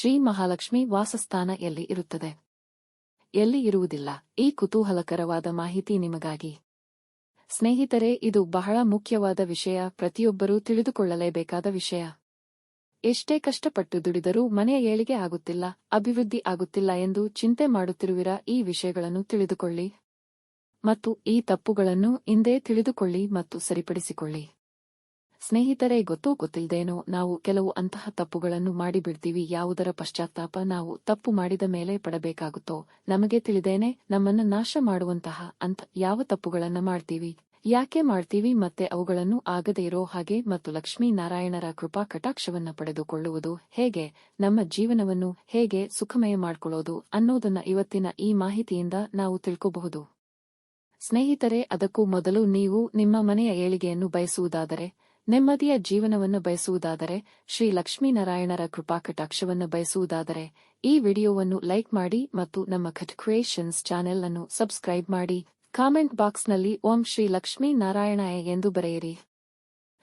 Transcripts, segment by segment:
ಶ್ರೀ ಮಹಾಲಕ್ಷ್ಮಿ ವಾಸಸ್ಥಾನ ಎಲ್ಲಿ ಇರುತ್ತದೆ? ಎಲ್ಲಿ ಇರುವುದಿಲ್ಲ. ಈ ಕುತೂಹಲಕರವಾದ ಮಾಹಿತಿ ನಿಮಗಾಗಿ. ಸ್ನೇಹಿತರೆ, ಇದು ಬಹಳ ಮುಖ್ಯವಾದ ವಿಷಯ. ಪ್ರತಿಯೊಬ್ಬರೂ ತಿಳಿದುಕೊಳ್ಳಲೇಬೇಕಾದ ವಿಷಯ. ಎಷ್ಟೇ ಕಷ್ಟಪಟ್ಟು ದುಡಿದರೂ ಮನೆಯ ಏಳಿಗೆ ಆಗುತ್ತಿಲ್ಲ, ಅಭಿವೃದ್ಧಿ ಆಗುತ್ತಿಲ್ಲ ಎಂದು ಚಿಂತೆ ಮಾಡುತ್ತಿರುವಿರ ಈ ವಿಷಯಗಳನ್ನು ತಿಳಿದುಕೊಳ್ಳಿ. ಮತ್ತು ಈ ತಪ್ಪುಗಳನ್ನು ಇಂದೇ ತಿಳಿದುಕೊಳ್ಳಿ ಮತ್ತು ಸರಿಪಡಿಸಿಕೊಳ್ಳಿ. ಸ್ನೇಹಿತರೆ, ಗೊತ್ತೋ ಗೊತ್ತಿಲ್ಲದೇನೋ ನಾವು ಕೆಲವು ಅಂತಹ ತಪ್ಪುಗಳನ್ನು ಮಾಡಿಬಿಡ್ತೀವಿ. ಯಾವುದರ ಪಶ್ಚಾತ್ತಾಪ ನಾವು ತಪ್ಪು ಮಾಡಿದ ಮೇಲೆ ಪಡಬೇಕಾಗುತ್ತೋ? ನಮಗೆ ತಿಳಿದೇನೆ, ನಮ್ಮನ್ನು ನಾಶ ಮಾಡುವಂತಹ ಅಂತ ಯಾವ ತಪ್ಪುಗಳನ್ನ ಮಾಡ್ತೀವಿ? ಯಾಕೆ ಮಾಡ್ತೀವಿ ಮತ್ತೆ ಅವುಗಳನ್ನು ಆಗದೇ ಇರೋ ಹಾಗೆ ಮತ್ತು ಲಕ್ಷ್ಮೀನಾರಾಯಣರ ಕೃಪಾ ಕಟಾಕ್ಷವನ್ನ ಪಡೆದುಕೊಳ್ಳುವುದು ಹೇಗೆ? ನಮ್ಮ ಜೀವನವನ್ನು ಹೇಗೆ ಸುಖಮಯ ಮಾಡಿಕೊಳ್ಳೋದು ಅನ್ನೋದನ್ನ ಇವತ್ತಿನ ಈ ಮಾಹಿತಿಯಿಂದ ನಾವು ತಿಳ್ಕೋಬಹುದು. ಸ್ನೇಹಿತರೆ, ಅದಕ್ಕೂ ಮೊದಲು ನೀವು ನಿಮ್ಮ ಮನೆಯ ಏಳಿಗೆಯನ್ನು ಬಯಸುವುದಾದರೆ ನೆಮ್ಮದಿಯ ಜೀವನವನ್ನು ಬಯಸುವುದಾದರೆ ಶ್ರೀ ಲಕ್ಷ್ಮೀನಾರಾಯಣರ ಕೃಪಾಕಟಾಕ್ಷವನ್ನು ಬಯಸುವುದಾದರೆ ಈ ವಿಡಿಯೋವನ್ನು ಲೈಕ್ ಮಾಡಿ ಮತ್ತು ನಮ್ಮ ಖಟ್ ಕ್ರಿಯೇಷನ್ಸ್ ಚಾನೆಲ್ ಅನ್ನು ಸಬ್ಸ್ಕ್ರೈಬ್ ಮಾಡಿ. ಕಾಮೆಂಟ್ ಬಾಕ್ಸ್ನಲ್ಲಿ ಓಂ ಶ್ರೀ ಲಕ್ಷ್ಮೀ ನಾರಾಯಣಾಯ ಎಂದು ಬರೆಯಿರಿ.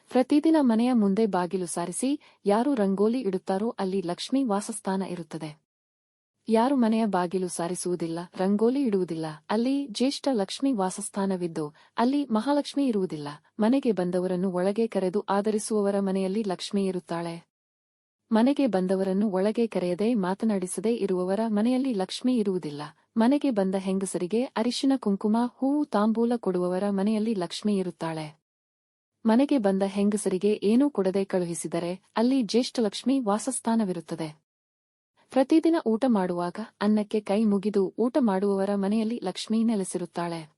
ಪ್ರತಿದಿನ ಮನೆಯ ಮುಂದೆ ಬಾಗಿಲು ಸಾರಿಸಿ ಯಾರು ರಂಗೋಲಿ ಇಡುತ್ತಾರೋ ಅಲ್ಲಿ ಲಕ್ಷ್ಮೀ ವಾಸಸ್ಥಾನ ಇರುತ್ತದೆ. ಯಾರು ಮನೆಯ ಬಾಗಿಲು ಸಾರಿಸುವುದಿಲ್ಲ, ರಂಗೋಲಿ ಇಡುವುದಿಲ್ಲ. ಅಲ್ಲಿ ಜ್ಯೇಷ್ಠ ಲಕ್ಷ್ಮಿ ವಾಸಸ್ಥಾನವಿದ್ದು, ಅಲ್ಲಿ ಮಹಾಲಕ್ಷ್ಮಿ ಇರುವುದಿಲ್ಲ. ಮನೆಗೆ ಬಂದವರನ್ನು ಒಳಗೆ ಕರೆದು ಆಧರಿಸುವವರ ಮನೆಯಲ್ಲಿ ಲಕ್ಷ್ಮಿ ಇರುತ್ತಾಳೆ. ಮನೆಗೆ ಬಂದವರನ್ನು ಒಳಗೆ ಕರೆಯದೆ ಮಾತನಾಡಿಸದೇ ಇರುವವರ ಮನೆಯಲ್ಲಿ ಲಕ್ಷ್ಮಿ ಇರುವುದಿಲ್ಲ. ಮನೆಗೆ ಬಂದ ಹೆಂಗಸರಿಗೆ ಅರಿಶಿನ, ಕುಂಕುಮ, ಹೂವು, ತಾಂಬೂಲ ಕೊಡುವವರ ಮನೆಯಲ್ಲಿ ಲಕ್ಷ್ಮಿ ಇರುತ್ತಾಳೆ. ಮನೆಗೆ ಬಂದ ಹೆಂಗಸರಿಗೆ ಏನೂ ಕೊಡದೆ ಕಳುಹಿಸಿದರೆ ಅಲ್ಲಿ ಜ್ಯೇಷ್ಠಲಕ್ಷ್ಮಿ ವಾಸಸ್ಥಾನವಿರುತ್ತದೆ. ಪ್ರತಿದಿನ ಊಟ ಮಾಡುವಾಗ ಅನ್ನಕ್ಕೆ ಕೈ ಮುಗಿದು ಊಟ ಮಾಡುವವರ ಮನೆಯಲ್ಲಿ ಲಕ್ಷ್ಮೀ ನೆಲೆಸಿರುತ್ತಾಳೆ.